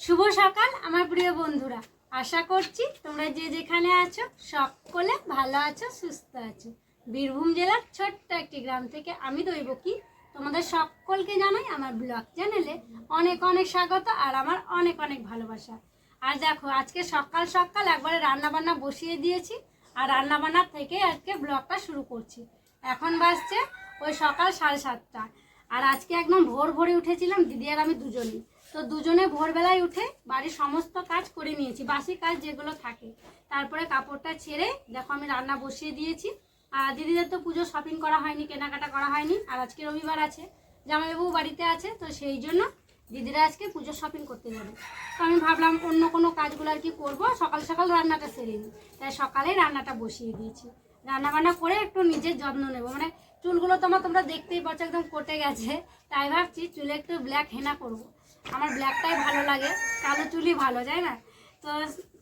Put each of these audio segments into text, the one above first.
শুভ সকাল, আমার প্রিয় বন্ধুরা। আশা করছি তোমরা যে যেখানে আছো, সকলে ভালো আছো, সুস্থ আছো। বীরভূম জেলার ছোট্ট একটি গ্রাম থেকে আমি দৈব কি তোমাদের সকলকে জানাই আমার ব্লগ চ্যানেলে অনেক অনেক স্বাগত আর আমার অনেক অনেক ভালোবাসা। আর দেখো, আজকে সকাল সকাল একবারে রান্না বান্না বসিয়ে দিয়েছি আর রান্না বান্না থেকে আজকে ব্লগটা শুরু করছি। এখন বাজছে ওই সকাল সাড়ে সাতটা। আর আজকে একদম ভোর ভোরে উঠেছিলাম, দিদি আর আমি দুজনেই। তো দুজনে ভোরবেলায় উঠে বাড়ির সমস্ত কাজ করে নিয়েছি, বাসি কাজ যেগুলো থাকে। তারপরে কাপড়টা ছেড়ে, দেখো আমি রান্না বসিয়ে দিয়েছি। আর দিদিদের তো পুজো শপিং করা হয়নি, কেনাকাটা করা হয়নি, আর আজকে রবিবার আছে, জামাইবাবু বাড়িতে আছে, তো সেই জন্য দিদিরা আজকে পুজো শপিং করতে যাবে। তো আমি ভাবলাম অন্য কোনো কাজগুলো আর কি করব, সকাল সকাল রান্নাটা সেরে নিই। তাই সকালে রান্নাটা বসিয়ে দিয়েছি। রান্না বান্না করে একটু নিজের যত্ন নেব। মানে চুলগুলো তোমার তোমরা দেখতেই পাচ্ছ, একদম কটে গেছে। তাই ভাবছি চুলে একটু ব্ল্যাক হেনা করব। আমার ব্ল্যাকটাই ভালো লাগে, কালো চুলই ভালো যায় না? তো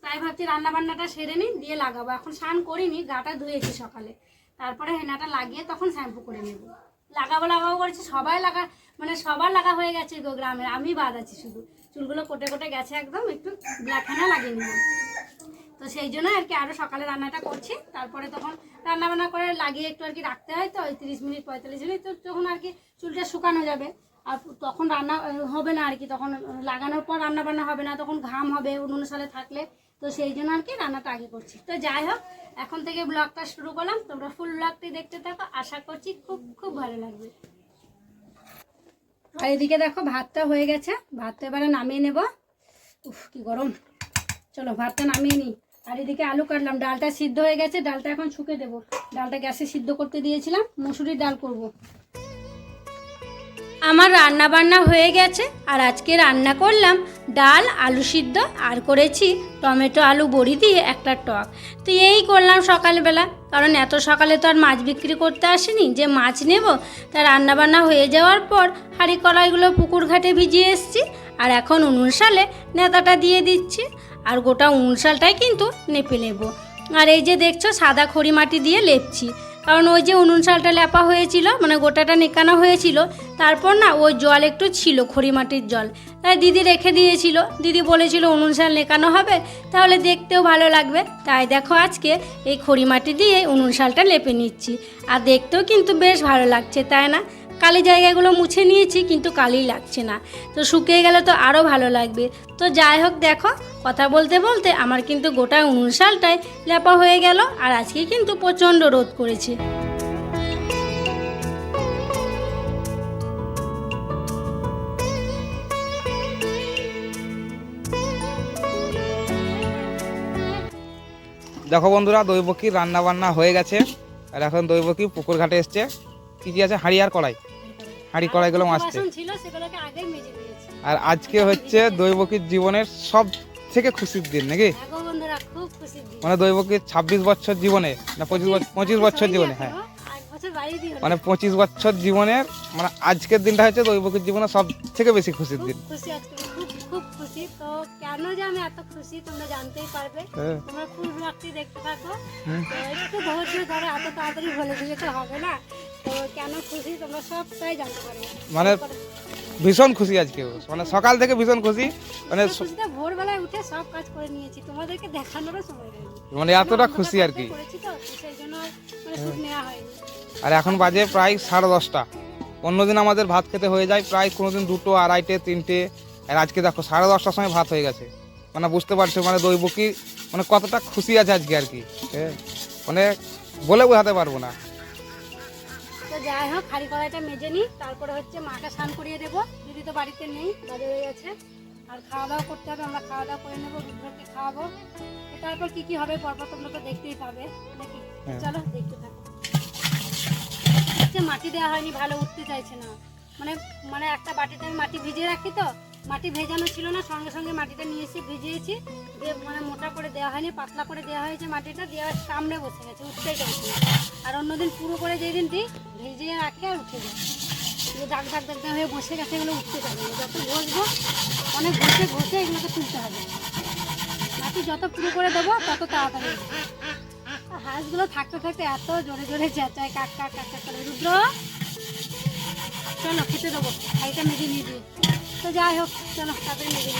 তাই ভাবছি রান্না বান্নাটা সেরে নিই, দিয়ে লাগাবো। এখন স্নান করিনি, গাটা ধুয়েছি সকালে। তারপরে হেনাটা লাগিয়ে তখন শ্যাম্পু করে নেব। লাগাবো লাগাবো করেছি সবাই লাগা মানে সবার লাগা হয়ে গেছে গো গ্রামের, আমি বাদ আছি শুধু। চুলগুলো কোটে কোটে গেছে একদম, একটু ব্ল্যাক হেনা লাগিয়ে নেব তো সেই জন্য আর কি আরও সকালে রান্নাটা করছি। তারপরে তখন রান্না বান্না করে লাগিয়ে একটু আর কি রাখতে হয় তো, ওই তিরিশ মিনিট, পঁয়তাল্লিশ মিনিট, তো তখন আর কি চুলটা শুকানো যাবে। আর তখন রান্না হবে না আর কি। তখন লাগানোর পর রান্না বান্না হবে না, তখন ঘাম হবে উনুন সালে থাকলে। তো সেই জন্য আর কি রান্নাটা আগে করছি। তো যাই হোক, এখন থেকে ব্লগটা শুরু করলাম। তোমরা ফুল ব্লগটি দেখতে থাকো। আশা করছি খুব খুব ভালো লাগবে। আর এদিকে দেখো, ভাতটা হয়ে গেছে। ভাতটা এবারে নামিয়ে নেব। উফ, কি গরম। চলো, ভাতটা নামিয়ে নিই। আর এদিকে আলু কাটলাম। ডালটা সিদ্ধ হয়ে গেছে। ডালটা এখন শুকে দেবো। ডালটা গ্যাসে সিদ্ধ করতে দিয়েছিলাম। মুসুরির ডাল করব। আমার রান্না বান্না হয়ে গেছে, আর আজকে রান্না করলাম ডাল, আলু সিদ্ধ, আর করেছি টমেটো, আলু বড়ি দিয়ে একটা টক। তো এই করলাম সকালবেলা, কারণ এত সকালে তো আর মাছ বিক্রি করতে আসিনি, যে মাছ নেব, তা রান্না বান্না হয়ে যাওয়ার পর হাঁড়ি কড়াইগুলো পুকুর ঘাটে ভিজিয়ে এসছি, আর এখন উনুন সালে নেতাটা দিয়ে দিচ্ছি, আর গোটা উনুন সালটাই কিন্তু নেপে নেব। আর এই যে দেখছ, সাদা খড়ি মাটি দিয়ে লেপছি। কারণ ওই যে উনুন শালটা লেপা হয়েছিল মানে গোটাটা নেকানো হয়েছিল, তারপর না ওই জল একটু ছিল খড়ি মাটির জল। তাই দিদি রেখে দিয়েছিল। দিদি বলেছিল, উনুন শাল নেকানো হবে, তাহলে দেখতেও ভালো লাগবে। তাই দেখো আজকে এই খড়ি মাটি দিয়ে উনুন শালটা লেপে নিচ্ছি। আর দেখতেও কিন্তু বেশ ভালো লাগছে, তাই না? কালি জায়গাগুলো মুছে নিয়েছি, কিন্তু কালি লাগছে না। তো শুকিয়ে গেলে তো আরও ভালো লাগবে। তো যাই হোক দেখো, কথা বলতে বলতে আমার কিন্তু গোটা উনুন লেপা হয়ে গেল, আর আজকে কিন্তু প্রচণ্ড রোদ করেছে। দেখো বন্ধুরা দৈবকীর রান্না বান্না হয়ে গেছে। আর এখন দৈবকী পুকুর ঘাটে এসছে। কি কি আছে হাঁড়ি আর কড়াই হাঁড়ি কড়াইগুলো দিয়েছি আর আজকে হচ্ছে দৈবকীর জীবনের সব থেকে খুশির দিন নাকি? মানে দৈবকীর ছাব্বিশ বছর জীবনে না পঁচিশ পঁচিশ বছর জীবনে হ্যাঁ। বাড়ি দিয়ে মানে পঁচিশ বছর জীবনের মানে আজকের দিনটা হচ্ছে দৈবকীর জীবনে সব থেকে বেশি খুশির দিন। খুব খুশি। তো কেন যে আমি এত খুশি তোমরা জানতেই পারবে। হ্যাঁ। তোমরা ফুল ব্লগটি দেখতে থাকো। একটু ধৈর্য ধরে এত তাড়াতাড়ি বলে দিলে তো হবে না। তো কেন খুশি? তোমরা সবটাই জানতে পারবে মানে ভীষণ খুশি আজকে। মানে সকাল থেকে ভীষণ খুশি। মানে ভোরবেলায় উঠে সব কাজ করে নিয়েছি। তোমাদেরকে দেখানোরও সময় মানে এতটা খুশি আর কি করেছি তো তো সেই জন্য আর মানে শুট নেওয়া হয়নি। আর এখন বাজে প্রায় সাড়ে দশটা। অন্যদিন আমাদের ভাত খেতে হয়ে যায়। প্রায় কোনোদিন দুটো আড়াইটে তিনটে। আর আজকে দেখো সাড়ে দশটার সময় ভাত হয়ে গেছে। মানে বুঝতে পারছ মানে দৈবকী মানে কতটা খুশি আছে আজকে আর কি হ্যাঁ। মানে বলে বোঝাতে পারব না। যাই হোক খালি কড়াইটা মেজে নিই তারপরে হচ্ছে মাকে স্নান করিয়ে দেবো। দিদি তো বাড়িতে নেই বাজে হয়ে গেছে। আর খাওয়া দাওয়া করতে হবে আমরা খাওয়া দাওয়া করে নেব দুধকে খাওয়াবো। তারপর কি কি হবে পরপর তোমরা তো দেখতেই পাবে নাকি? হ্যাঁ। চলো দেখতে থাকো। হচ্ছে মাটি দেওয়া হয়নি ভালো উঠতে চাইছে না। মানে মানে একটা বাটিতে আমি মাটি ভিজিয়ে রাখি তো মাটি ভেজানো ছিল না, সঙ্গে সঙ্গে মাটিটা নিয়ে এসে ভিজিয়েছি। দিয়ে মানে মোটা করে দেওয়া হয়নি, পাতলা করে দেওয়া হয়েছে মাটিটা দেওয়ার সামনে বসে গেছে উঠতেই না। আর অন্যদিন পুরো করে যেই দিন দিই, ভিজিয়ে রাখে আর উঠে যায়। এগুলো দাগ দাগ দাগ হয়ে বসে গেছে এগুলো উঠতে চাইবে না। যত বসবো, অনেক ঘষে ঘষে এগুলোকে তুলতে হবে। মাটি যত পুরো করে দেবো, তত তাড়াতাড়ি হাঁসগুলো থাকতে থাকতে এত জোরে জোরে চেঁচায়, কাক কাক কাক কাক করে, রুদ্র! চলো খেতে দেবো খাইটা মেজে নিয়ে দিই তো যাই হোক, চলো, তাড়াতাড়ি লেগে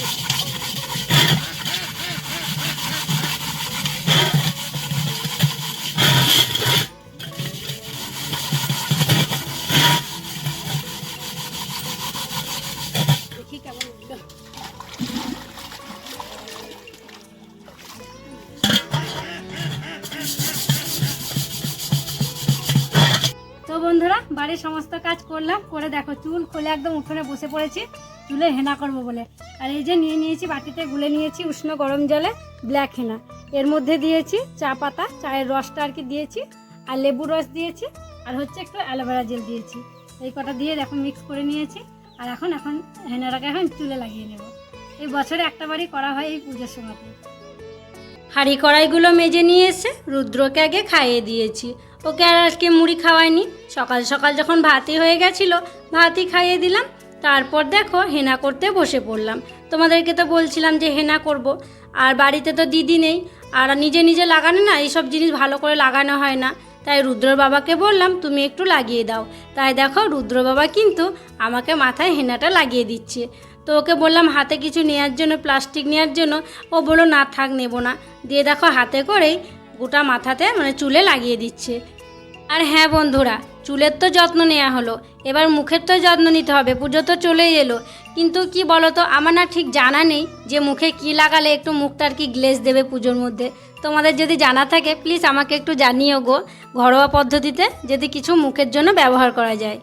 তো বন্ধুরা, বাড়ির সমস্ত কাজ করলাম, করে দেখো চুল খোলে একদম উঠোনে বসে পড়েছি। চুলে হেনা করব বলে। আর এই যে নিয়ে নিয়েছি, বাটিতে গুলে নিয়েছি উষ্ণ গরম জলে ব্ল্যাক হেনা। এর মধ্যে দিয়েছি চা পাতা, চায়ের রসটা আর কি দিয়েছি, আর লেবু রস দিয়েছি, আর হচ্ছে একটু অ্যালোভেরা জেল দিয়েছি। এই কটা দিয়ে দেখো মিক্স করে নিয়েছি, আর এখন এখন হেনাটাকে এখন চুলে লাগিয়ে নেব। এই বছরে একটা বাড়ি করা হয় এই পুজোর সময়তে হাঁড়ি কড়াইগুলো মেজে নিয়ে এসে রুদ্রকে আগে খাইয়ে দিয়েছি। ওকে আর আজকে মুড়ি খাওয়াইনি। সকাল সকাল যখন ভাতই হয়ে গেছিল, ভাতই খাইয়ে দিলাম। তারপর দেখো হেনা করতে বসে পড়লাম। তোমাদেরকে তো বলছিলাম যে হেনা করব। আর বাড়িতে তো দিদি নেই। আর নিজে নিজে লাগানো না, এইসব জিনিস ভালো করে লাগানো হয় না। তাই রুদ্র বাবাকে বললাম, তুমি একটু লাগিয়ে দাও। তাই দেখো রুদ্র বাবা কিন্তু আমাকে মাথায় হেনাটা লাগিয়ে দিচ্ছে। তো ওকে বললাম, হাতে কিছু নেওয়ার জন্য, প্লাস্টিক নেওয়ার জন্য? ও বলল, না থাক, নেব না। দিয়ে দেখো হাতে করেই গোটা মাথাতে মানে চুলে লাগিয়ে দিচ্ছে। আর হ্যাঁ বন্ধুরা চুলের তো যত্ন নেওয়া হলো। এবার মুখের তো যত্ন নিতে হবে, পুজো তো চলেই এলো। কিন্তু কি বলো তো আমার না ঠিক জানা নেই যে মুখে কি লাগালে একটু মুখটা আর কি গ্লেজ দেবে পুজোর মধ্যে। তোমাদের যদি জানা থাকে প্লিজ আমাকে একটু জানিও গো। ঘরোয়া পদ্ধতিতে যদি কিছু মুখের জন্য ব্যবহার করা যায়।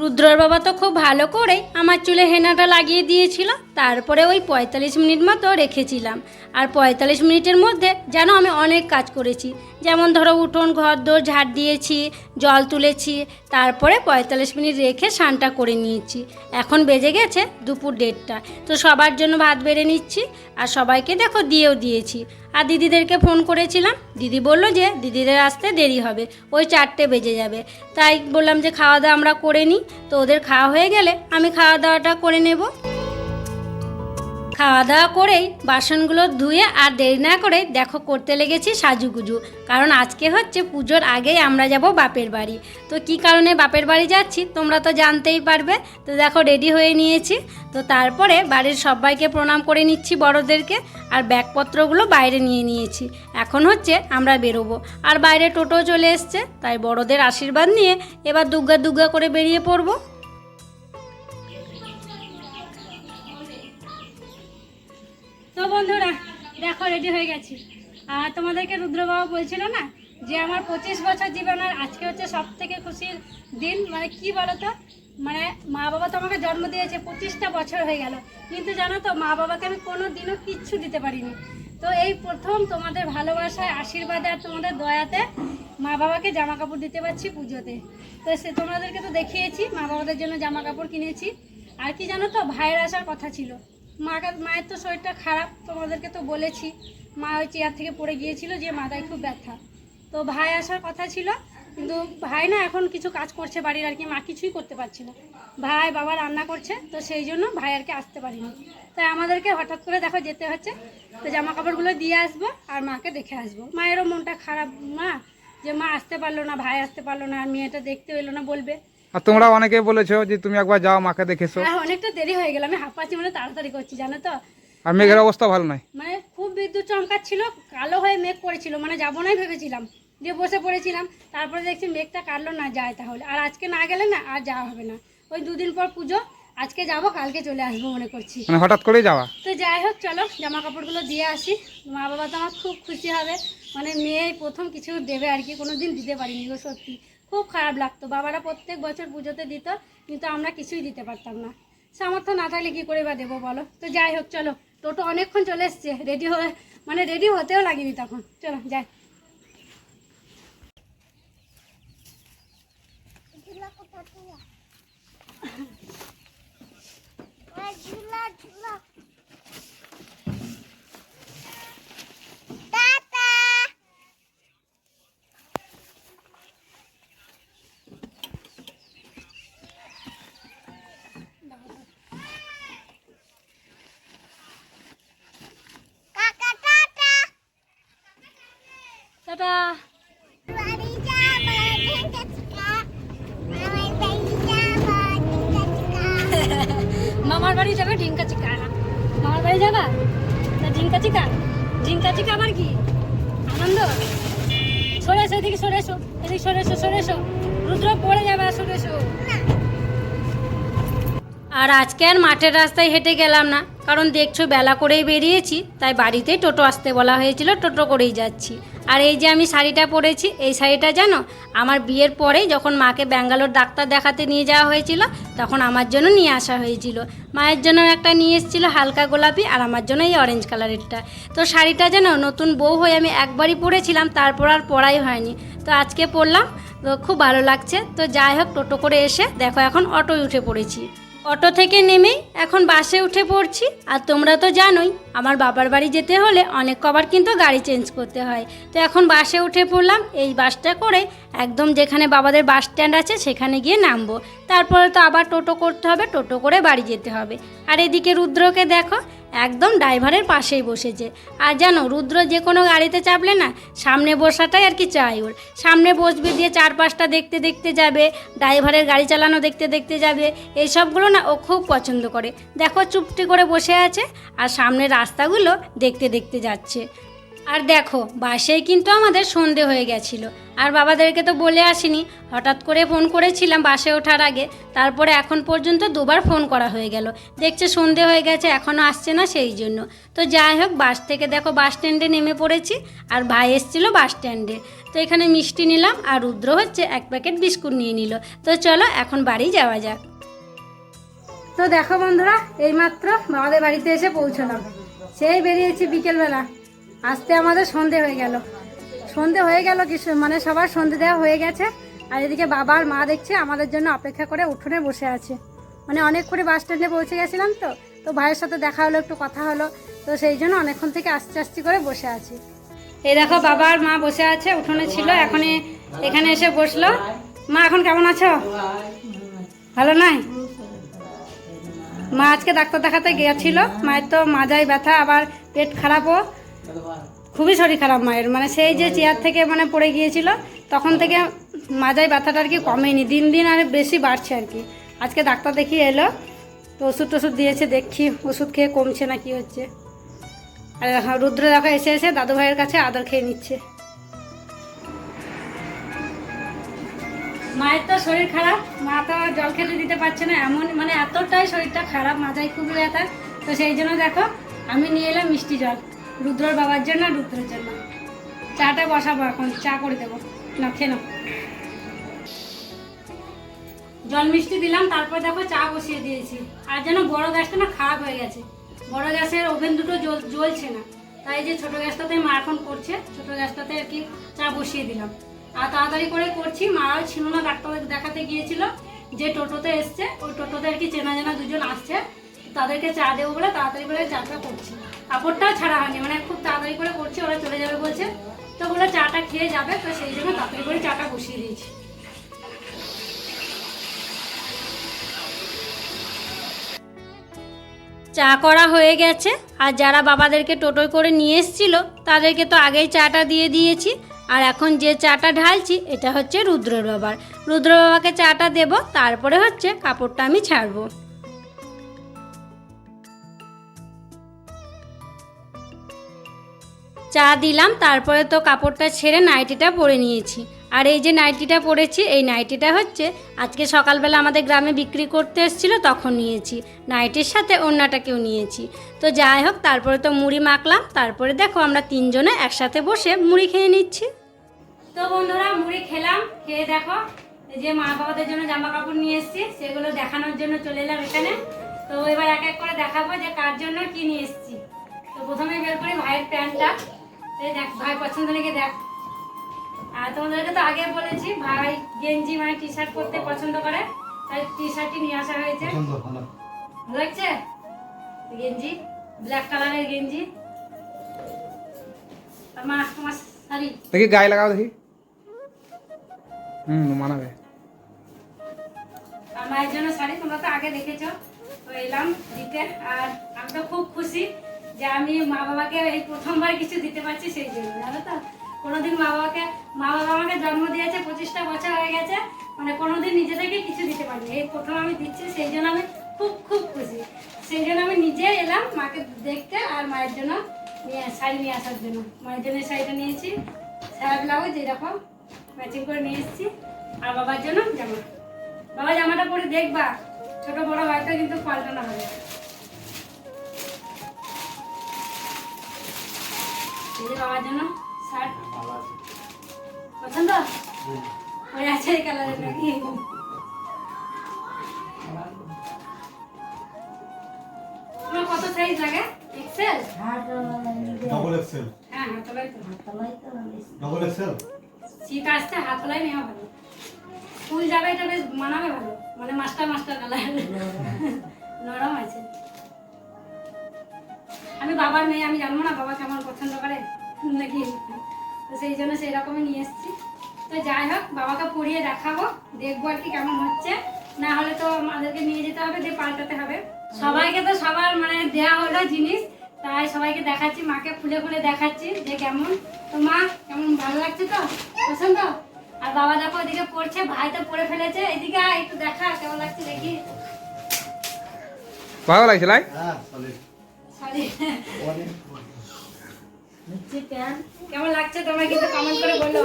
রুদ্রর বাবা তো খুব ভালো করে আমার চুলে হেনাটা লাগিয়ে দিয়েছিল, তারপরে ওই পঁয়তাল্লিশ মিনিট মতো রেখেছিলাম। আর পঁয়তাল্লিশ মিনিটের মধ্যে যেন আমি অনেক কাজ করেছি। যেমন ধরো উঠোন, ঘর দোর, ঝাড় দিয়েছি, জল তুলেছি, তারপরে পঁয়তাল্লিশ মিনিট রেখে স্নানটা করে নিয়েছি। এখন বেজে গেছে দুপুর দেড়টা। তো সবার জন্য ভাত বেড়ে নিচ্ছি, আর সবাইকে দেখো দিয়েও দিয়েছি। আর দিদিদেরকে ফোন করেছিলাম। দিদি বলল যে, দিদিদের আসতে দেরি হবে। ওই চারটে বেজে যাবে। তাই বললাম যে, খাওয়া দাওয়া আমরা করে নিই। তো ওদের খাওয়া হয়ে গেলে আমি খাওয়া দাওয়াটা করে নেব। খাওয়া দাওয়া করেই বাসনগুলো ধুয়ে আর দেরি না করে দেখো করতে লেগেছি সাজুগুজু। কারণ আজকে হচ্ছে পুজোর আগেই আমরা যাব বাপের বাড়ি। তো কি কারণে বাপের বাড়ি যাচ্ছি তোমরা তো জানতেই পারবে। তো দেখো রেডি হয়ে নিয়েছি। তো তারপরে বাড়ির সবাইকে প্রণাম করে নিচ্ছি বড়োদেরকে আর ব্যাগপত্রগুলো বাইরে নিয়ে নিয়েছি। এখন হচ্ছে আমরা বেরোবো। আর বাইরে টোটো চলে এসছে, তাই বড়োদের আশীর্বাদ নিয়ে এবার দুগ্গা দুগ্গা করে বেরিয়ে পড়ব। বন্ধুরা, দেখো রেডি হয়ে গেছি। আর তোমাদেরকে রুদ্রবাবু বলছিল না যে আমার পঁচিশ বছর জীবনের আজকে হচ্ছে সব থেকে খুশির দিন? মানে কি বলো তো মানে মা বাবা তো আমাকে জন্ম দিয়েছে, পঁচিশটা বছর হয়ে গেল। কিন্তু জানো তো, মা বাবাকে আমি কোনো দিনও কিচ্ছু দিতে পারিনি। তো এই প্রথম তোমাদের ভালোবাসায়, আশীর্বাদে আর তোমাদের দয়াতে মা বাবাকে জামা কাপড় দিতে পারছি পুজোতে। তো সে তোমাদেরকে তো দেখিয়েছি, মা বাবাদের জন্য জামা কাপড় কিনেছি। আর কি জানো তো, ভাইয়ের আসার কথা ছিল। মা মায়ের তো শরীরটা খারাপ, তোমাদেরকে তো বলেছি। মা ওই চেয়ার থেকে পড়ে গিয়েছিল যে মাথায় খুব ব্যথা। তো ভাই আসার কথা ছিল, কিন্তু ভাই না এখন কিছু কাজ করছে বাড়ির আর কি, মা কিছুই করতে পারছে না। ভাই বাবা রান্না করছে, তো সেই জন্য ভাই আর কি আসতে পারিনি। তাই আমাদেরকে হঠাৎ করে দেখো যেতে হচ্ছে, তো জামা কাপড়গুলো দিয়ে আসব আর মাকে দেখে আসব। মায়েরও মনটা খারাপ, মা, যে মা আসতে পারল না, ভাই আসতে পারল না, আর মেয়েটা দেখতে এলো না বলবে। আর তোমরা অনেকে বলেছ যে তুমি একবার যাও মাকে দেখেছ। অনেকটা দেরি হয়ে গেল। আমি হাঁপাচ্ছি মানে তাড়াতাড়ি করছি জানো তো? আর মেঘের অবস্থা ভালো নয়? মানে খুব বিদ্যুৎ চমকাচ্ছিল কালো হয়ে মেঘ করেছিল মানে যাব নাই ভেবেছিলাম। দিয়ে বসে পড়েছিলাম তারপরে দেখছি মেঘটা কাটলো না যায় তাহলে। আর আজকে না গেলে না আর যাওয়া হবে না। ওই দুদিন পর পুজো আজকে যাব কালকে চলে আসব মনে করছি। মানে হঠাৎ করেই যাওয়া? তো যাই হোক চলো জামা কাপড়গুলো দিয়ে আসি। মা বাবা তো আমার খুব খুশি হবে। মানে মেয়ে প্রথম কিছু দেবে আর কি কোনো দিন দিতে পারিনি গো সত্যি। খুব খারাপ লাগতো। বাবারা প্রত্যেক বছর পুজোতে দিত, কিন্তু আমরা কিছুই দিতে পারতাম না। সামর্থ্য না থাকলে কী করে বা দেবো বলো? তো যাই হোক, চলো। টোটো অনেকক্ষণ চলে এসছে। রেডি হয়ে মানে রেডি হতেও লাগিনি তখন। চলো, যাই। টাটা। মামার বাড়ি যাবে ঢিঙ্কা চিকা। মামার বাড়ি যাবা? তা ঢিঙ্কা চিকা? ঢিঙ্কা চিকা আবার কি? আনন্দ? সরে এসো, এদিকে সরে এসো, এদিকে সরে এসো সরে এসো। রুদ্র পড়ে যাবে, সরে এসো। আর আজকে আর মাঠের রাস্তায় হেঁটে গেলাম না, কারণ দেখছ বেলা করেই বেরিয়েছি, তাই বাড়িতেই টোটো আসতে বলা হয়েছিল, টোটো করেই যাচ্ছি। আর এই যে আমি শাড়িটা পরেছি, এই শাড়িটা জানো, আমার বিয়ের পরেই যখন মাকে ব্যাঙ্গালোর ডাক্তার দেখাতে নিয়ে যাওয়া হয়েছিল, তখন আমার জন্য নিয়ে আসা হয়েছিল। মায়ের জন্য একটা নিয়ে এসেছিল হালকা গোলাপি, আর আমার জন্য এই অরেঞ্জ কালারেরটা তো শাড়িটা যেন নতুন বউ হয়ে আমি একবারই পরেছিলাম, তারপর আর পরাই হয়নি। তো আজকে পরলাম, তো খুব ভালো লাগছে। তো যাই হোক, টোটো করে এসে দেখো এখন অটোয় উঠে পড়েছি। অটো থেকে নেমে এখন বাসে উঠে পড়ছি। আর তোমরা তো জানোই, আমার বাবার বাড়ি যেতে হলে অনেক কবার কিন্তু গাড়ি চেঞ্জ করতে হয়। তো এখন বাসে উঠে পড়লাম, এই বাসটা করে একদম যেখানে বাবাদের বাস স্ট্যান্ড আছে সেখানে গিয়ে নামবো। তারপরে তো আবার টোটো করতে হবে, টোটো করে বাড়ি যেতে হবে। আর এদিকে রুদ্রকে দেখো একদম ড্রাইভারের পাশেই বসেছে। আর জানো, রুদ্র যে কোনো গাড়িতে চাপলে না, সামনে বসাটাই আর কি চাই ওর। সামনে বসবে দিয়ে চার পাঁচটা দেখতে দেখতে যাবে, ড্রাইভারের গাড়ি চালানো দেখতে দেখতে যাবে, এইসবগুলো না ও খুব পছন্দ করে। দেখো চুপটি করে বসে আছে, আর সামনের রাস্তাগুলো দেখতে দেখতে যাচ্ছে। আর দেখো বাসেই কিন্তু আমাদের সন্ধে হয়ে গেছিল। আর বাবাদেরকে তো বলে আসিনি, হঠাৎ করে ফোন করেছিলাম বাসে ওঠার আগে, তারপরে এখন পর্যন্ত দুবার ফোন করা হয়ে গেল। দেখছে সন্ধে হয়ে গেছে এখনও আসছে না সেই জন্য। তো যাই হোক, বাস থেকে দেখো বাস স্ট্যান্ডে নেমে পড়েছি, আর ভাই এসেছিল বাস স্ট্যান্ডে। তো এখানে মিষ্টি নিলাম, আর রুদ্র হচ্ছে এক প্যাকেট বিস্কুট নিয়ে নিল। তো চলো, এখন বাড়ি যাওয়া যাক। তো দেখো বন্ধুরা, এইমাত্র আমাদের বাড়িতে এসে পৌঁছলাম। সেই বেরিয়েছি বিকেলবেলা। আসতে আমাদের সন্ধে হয়ে গেল। সন্ধে হয়ে গেল কিছু মানে সবার সন্ধে দেওয়া হয়ে গেছে। আর এদিকে বাবা আর মা দেখছে, আমাদের জন্য অপেক্ষা করে উঠোনে বসে আছে। মানে অনেক করে বাস স্ট্যান্ডে পৌঁছে গেছিলাম তো তো ভাইয়ের সাথে দেখা হলো, একটু কথা হলো। তো সেই জন্য অনেকক্ষণ থেকে আস্তে আস্তে করে বসে আছি। এই দেখো বাবা আর মা বসে আছে, উঠোনে ছিল এখন এ- এখানে এসে বসল। মা, এখন কেমন আছো? ভালো নাই? মা আজকে ডাক্তার দেখাতে গিয়েছিল, মায়ের তো মাজায় ব্যথা, আবার পেট খারাপও। খুবই শরীর খারাপ মায়ের। মানে সেই যে চেয়ার থেকে মানে পড়ে গিয়েছিল, তখন থেকে মাজায় ব্যথাটা আর কি কমেনি। দিন দিন আর বেশি বাড়ছে আর কি। আজকে ডাক্তার দেখিয়ে এলো, তো ওষুধ টষুধ দিয়েছে, দেখি ওষুধ খেয়ে কমছে না কি হচ্ছে। আর রুদ্র দেখা এসে এসে দাদু ভাইয়ের কাছে আদর খেয়ে নিচ্ছে। মায়ের তো শরীর খারাপ, মা তো জল খেতে দিতে পারছে না, এমন মানে এতটাই শরীরটা খারাপ মাথায় খুবই ব্যথা। তো সেই জন্য দেখো, আমি নিয়ে এলাম মিষ্টি জল। রুদ্রর বাবার জন্য রুদ্রের জন্য। চাটা বসাবো এখন, চা করে দেবো। না, খেয়ে নাও। জল মিষ্টি দিলাম, তারপর দেখো চা বসিয়ে দিয়েছি। আর যেন বড় গ্যাসটা না খারাপ হয়ে গেছে। বড় গ্যাসের ওভেন দুটো জ্বলছে না। তাই যে ছোট গ্যাসটাতে মা এখন করছে, ছোট গ্যাসটাতে আর কি চা বসিয়ে দিলাম। আর তাড়াতাড়ি করে করছি, মারাও ছিল না ডাক্তার দেখাতে গিয়েছিল যে টোটোতে এসছে। ওই টোটোতে আর কি চেনা জানা দুজন আসছে, তাদেরকে চা দেবো বলে তাড়াতাড়ি করে চাটা করছি। কাপড়টাও ছাড়া হয়নি মানে খুব তাড়াতাড়ি করে করছি, ওরা চলে যাবে বলছে। তো বলে চাটা খেয়ে যাবে, তো সেই জন্য তাড়াতাড়ি করে চাটা বসিয়ে দিয়েছি। চা করা হয়ে গেছে, আর যারা বাবাদেরকে টোটোয় করে নিয়ে এসেছিল, তাদেরকে তো আগেই চাটা দিয়ে দিয়েছি। আর এখন যে চাটা ঢালছি, এটা হচ্ছে রুদ্রর বাবার। রুদ্র বাবাকে চাটা দেব, তারপরে হচ্ছে কাপড়টা আমি ছাড়বো। চা দিলাম, তারপরে তো কাপড়টা ছেড়ে নাইটিটা পরে নিয়েছি। আর এই যে নাইটিটা পরেছি, এই নাইটিটা হচ্ছে আজকে সকালবেলা আমাদের গ্রামে বিক্রি করতে এসেছিল, তখন নিয়েছি। নাইটির সাথে অন্যটাকেও নিয়েছি। তো যাই হোক, তারপরে তো মুড়ি মাখলাম, তারপরে দেখো আমরা তিনজনে একসাথে বসে মুড়ি খেয়ে নিচ্ছি। তো বন্ধুরা, মুড়ি খেলাম, খেয়ে দেখো যে মা বাবাদের জন্য জামা কাপড় নিয়ে এসেছি, সেগুলো দেখানোর জন্য চলে এলাম এখানে। তো এবার এক এক করে দেখাবো যে কার জন্য কি নিয়ে এসেছি। তো প্রথমে বের করি ভাইয়ের প্যান্টটা। এই দেখ ভাই পছন্দ লেগে দেখ? আর তোমাদেরকে তো আগে বলেছি ভাই গেঞ্জি মানে টি শার্ট পরতে পছন্দ করে তাই টি শার্টই নিয়ে আসা হয়েছে। ভালো। লাগছে? গেঞ্জি ব্ল্যাক কালারের গেঞ্জি। আর মা তোমার শাড়ি? দেখি গায়ে লাগাও দেখি। হুম মানাবে। আর মায়ের জন্য শাড়ি তোমরা তো আগে দেখেছ তো এলাম দিতে। আর আমি তো খুব খুশি। যে আমি মা বাবাকে এই প্রথমবার কিছু দিতে পারছি সেই জন্য, জানো তো? কোনোদিন মা বাবাকে, মা বাবা আমাকে জন্ম দিয়েছে পঁচিশটা বছর হয়ে গেছে মানে কোনোদিন নিজে থেকে কিছু দিতে পারিনি। এই প্রথম আমি দিচ্ছি, সেই জন্য আমি খুব খুব খুশি। সেই জন্য আমি নিজে এলাম মাকে দেখতে আর মায়ের জন্য নিয়ে, শাড়ি নিয়ে আসার জন্য। মায়ের জন্য শাড়িটা নিয়েছি সারা ব্লাউজ এরকম ম্যাচিং করে নিয়ে এসেছি। আর বাবার জন্য জামা। বাবা জামাটা পরে দেখবা, ছোট বড় হয়তো কিন্তু পাল্টানো হবে। এই যে বাবার জন্য শার্ট পছন্দ ওই আছে এই কালারের নাকি তোমার কত সাইজ লাগে এক্সেল ডবল এক্সেল হ্যাঁ হাতলাই তো ডবল এক্সেল শীত আসছে হাতলাই নেওয়া ভালো স্কুল যাবে এটা বেশ মানাবে ভালো মানে মাস্টার মাস্টার কালার নরম আছে আমি বাবার মেয়ে আমি জানব না বাবা কেমন পছন্দ করে নাকি তো সেই জন্য সেই রকমই নিয়ে এসেছি। তো যাই হোক বাবাকে পড়িয়ে দেখাবো দেখব আর কি কেমন হচ্ছে। না হলে তো আমাদেরকে নিয়ে যেতে হবে দিয়ে পাল্টাতে হবে। সবাইকে তো সবার মানে দেয়া হলো জিনিস তাই সবাইকে দেখাচ্ছি মাকে খুলে খুলে দেখাচ্ছি যে কেমন। তো মা কেমন ভালো লাগছে তো? পছন্দ? আর বাবা দেখো ওদিকে পড়ছে ভাই তো পড়ে ফেলেছে। এদিকে একটু দেখা কেমন লাগছে দেখি। ভালো লাগছে লাই? হ্যাঁ কেমন লাগছে তোমরা কিন্তু কমেন্ট করে বলো?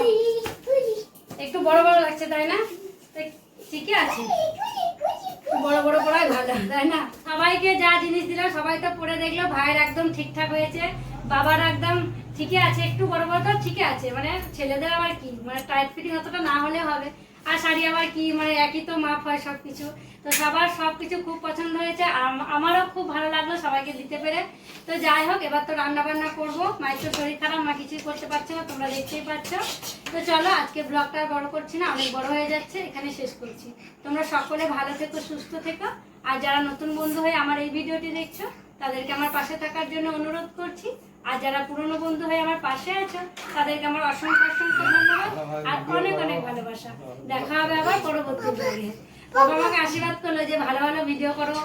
একটু বড় বড় লাগছে, তাই না? ঠিকই আছে। বড় বড় করাই ভালো, তাই না? সবাইকে যা জিনিস দিলাম, সবাই তো পরে দেখল, ভাইয়ের একদম ঠিকঠাক হয়েছে, বাবার একদম ঠিকই আছে, একটু বড় বড় তো ঠিকই আছে মানে ছেলেদের আবার কি? মানে টাইট ফিটিং অতটা না হলে হবে। আর শাড়ি আবার কি মানে একই তো মাপ হয় সব কিছু তো সবার সব কিছু খুব পছন্দ হয়েছে। আমারও খুব ভালো লাগল, সবাইকে দিতে পেরে। তো যাই হোক, এবার তো রান্না বান্না করব। মায়ের তো শরীর খারাপ, মা কিছুই করতে পারছে না, তোমরা দেখতেই পাচ্ছ। তো চলো, আজকে ব্লগটা বড় করছি না, অনেক বড় হয়ে যাচ্ছে, এখানে শেষ করছি। তোমরা সকলে ভালো থেকো, সুস্থ থেকো। আর যারা নতুন বন্ধু হয়ে আমার এই ভিডিওটি দেখছ, তাদেরকে আমার পাশে থাকার জন্য অনুরোধ করছি। আর যারা পুরনো বন্ধু হয়ে আমার পাশে আছো, তাদেরকে আমার অসংখ্য অসংখ্য ধন্যবাদ আর অনেক অনেক ভালোবাসা। দেখা হবে আবার পরবর্তী বাবা আমাকে আশীর্বাদ করল যে ভালো ভালো ভিডিও করো।